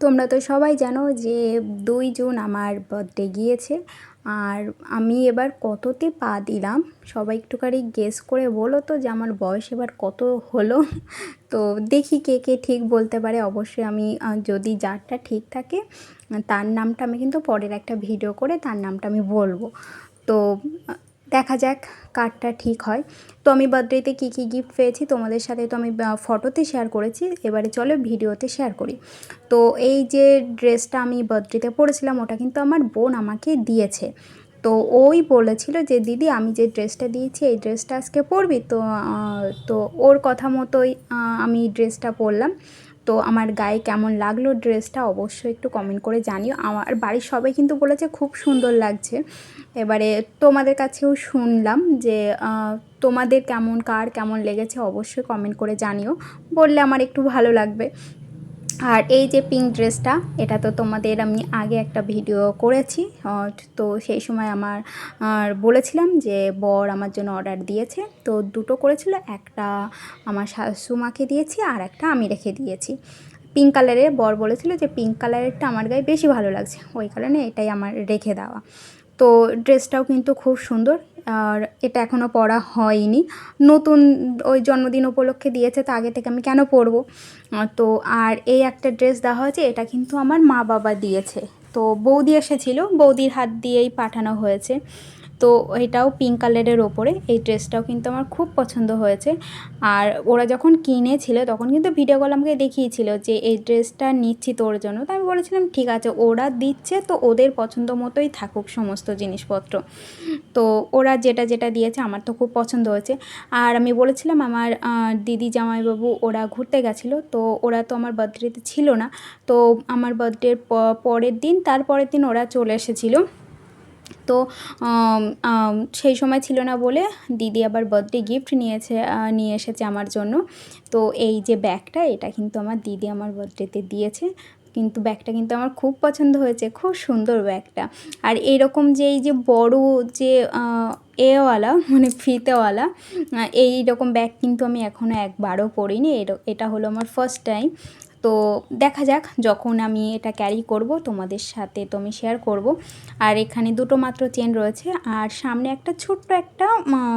তোমরা তো সবাই জানো যে দুই জুন আমার বার্থডে গিয়েছে। আর আমি এবার কততে পা দিলাম, সবাই একটুখানি গেস করে বলো তো যে আমার বয়স এবার কত হলো। তো দেখি কে কে ঠিক বলতে পারে। অবশ্যই আমি যদি যারটা ঠিক থাকে, তার নামটা আমি কিন্তু পরের একটা ভিডিও করে তার নামটা আমি বলব। তো দেখা যাক কারটা ঠিক হয়। তো আমি বার্থডেতে কী কী গিফট পেয়েছি তোমাদের সাথে তো আমি ফটোতে শেয়ার করেছি। এবারে চলো ভিডিওতে শেয়ার করি। তো এই যে ড্রেসটা আমি বার্থডেতে পরেছিলাম, ওটা কিন্তু আমার বোন আমাকে দিয়েছে। তো ওই বলেছিল যে, দিদি, আমি যে ড্রেসটা দিয়েছি, এই ড্রেসটা আজকে পরবি? তো তো ওর কথা মতোই আমি ড্রেসটা পরলাম। তো আমার গায়ে কেমন লাগল ড্রেসটা অবশ্যই একটু কমেন্ট করে জানিও। আমার বাড়ির সবাই কিন্তু বলেছে খুব সুন্দর লাগছে। এবারে তোমাদের কাছেও শুনলাম যে তোমাদের কেমন, কার কেমন লেগেছে অবশ্যই কমেন্ট করে জানিও। বললে আমার একটু ভালো লাগবে। আর এই যে পিঙ্ক ড্রেসটা এটা তো তোমাদের আমি আগে একটা ভিডিও করেছি তো সেই সময় আমার বলেছিলাম যে বর আমার জন্য অর্ডার দিয়েছে, তো দুটো করেছিল, একটা আমার শাশুমাকে দিয়েছি আর একটা আমি রেখে দিয়েছি। পিঙ্ক কালারের বর বলেছিল যে পিঙ্ক কালারেরটা আমার গায়ে বেশি ভালো লাগছে, ওই কারণে এটাই আমার রেখে দেওয়া। তো ড্রেসটাও কিন্তু খুব সুন্দর, আর এটা এখনও পরা হয়নি। নতুন ওই জন্মদিন উপলক্ষে দিয়েছে, তো আগে থেকে আমি কেন পরবো? তো আর এই একটা ড্রেস দেওয়া হয়েছে, এটা কিন্তু আমার মা বাবা দিয়েছে। তো বৌদি এসেছিল, বৌদির হাত দিয়েই পাঠানো হয়েছে। তো এটাও পিঙ্ক কালারের ওপরে। এই ড্রেসটাও কিন্তু আমার খুব পছন্দ হয়েছে। আর ওরা যখন কিনেছিল, তখন কিন্তু ভিডিও কল আমাকে দেখিয়েছিল যে, এই ড্রেসটা নিচ্ছি তোর জন্য। তো আমি বলেছিলাম, ঠিক আছে, ওরা দিচ্ছে তো ওদের পছন্দ মতোই থাকুক সমস্ত জিনিসপত্র। তো ওরা যেটা যেটা দিয়েছে, আমার তো খুব পছন্দ হয়েছে। আর আমি বলেছিলাম, আমার দিদি জামাইবাবু ওরা ঘুরতে গেছিল। তো ওরা তো আমার বার্থডেতে ছিল না। তো আমার বার্থডের পরের দিন, তার পরের দিন ওরা চলে এসেছিল। তো সেই সময় ছিল না বলে দিদি আবার বার্থডে গিফট নিয়েছে নিয়ে এসেছে আমার জন্য। তো এই যে ব্যাগটা, এটা কিন্তু আমার দিদি আমার বার্থডেতে দিয়েছে। কিন্তু ব্যাগটা কিন্তু আমার খুব পছন্দ হয়েছে, খুব সুন্দর ব্যাগটা। আর এরকম যে এই যে বড় যে এওয়ালা মানে ফিতেওয়ালা, এই রকম ব্যাগ কিন্তু আমি এখনও একবারও পরিনি। এটা হলো আমার ফার্স্ট টাইম তো দেখা যাক, যখন আমি এটা ক্যারি করব, তোমাদের সাথে তো আমি শেয়ার করব। আর এখানে দুটো মাত্র চেন রয়েছে, আর সামনে একটা ছোট্ট একটা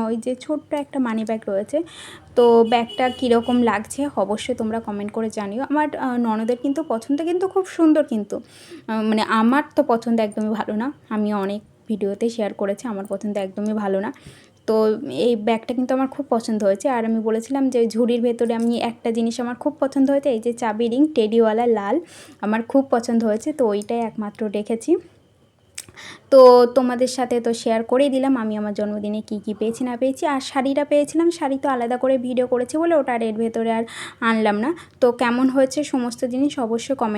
ওই যে ছোট্ট একটা মানি ব্যাগ রয়েছে। তো ব্যাগটা কীরকম লাগছে, অবশ্যই তোমরা কমেন্ট করে জানিও। আমার ননদের কিন্তু পছন্দ কিন্তু খুব সুন্দর কিন্তু। মানে আমার তো পছন্দ একদমই ভালো না। আমি অনেক ভিডিওতে শেয়ার করেছে, আমার পছন্দ একদমই ভালো না। তো এই ব্যাগটা কিন্তু আমার খুব পছন্দ হয়েছে। আর আমি বলেছিলাম যে ঝুড়ির ভেতরে আমি একটা জিনিস আমার খুব পছন্দ হয়েছে, এই যে চাবি রিং, টেডিওয়ালা লাল, আমার খুব পছন্দ হয়েছে। তো ওইটাই একমাত্র রেখেছি। তো তোমাদের সাথে তো শেয়ার করেই দিলাম, আমি আমার জন্মদিনে কী কী পেয়েছি না পেয়েছি। আর শাড়িটা পেয়েছিলাম, শাড়ি তো আলাদা করে ভিডিও করেছি বলে ওটা আর এর ভেতরে আর আনলাম না। তো কেমন হয়েছে সমস্ত জিনিস অবশ্যই কমেন্ট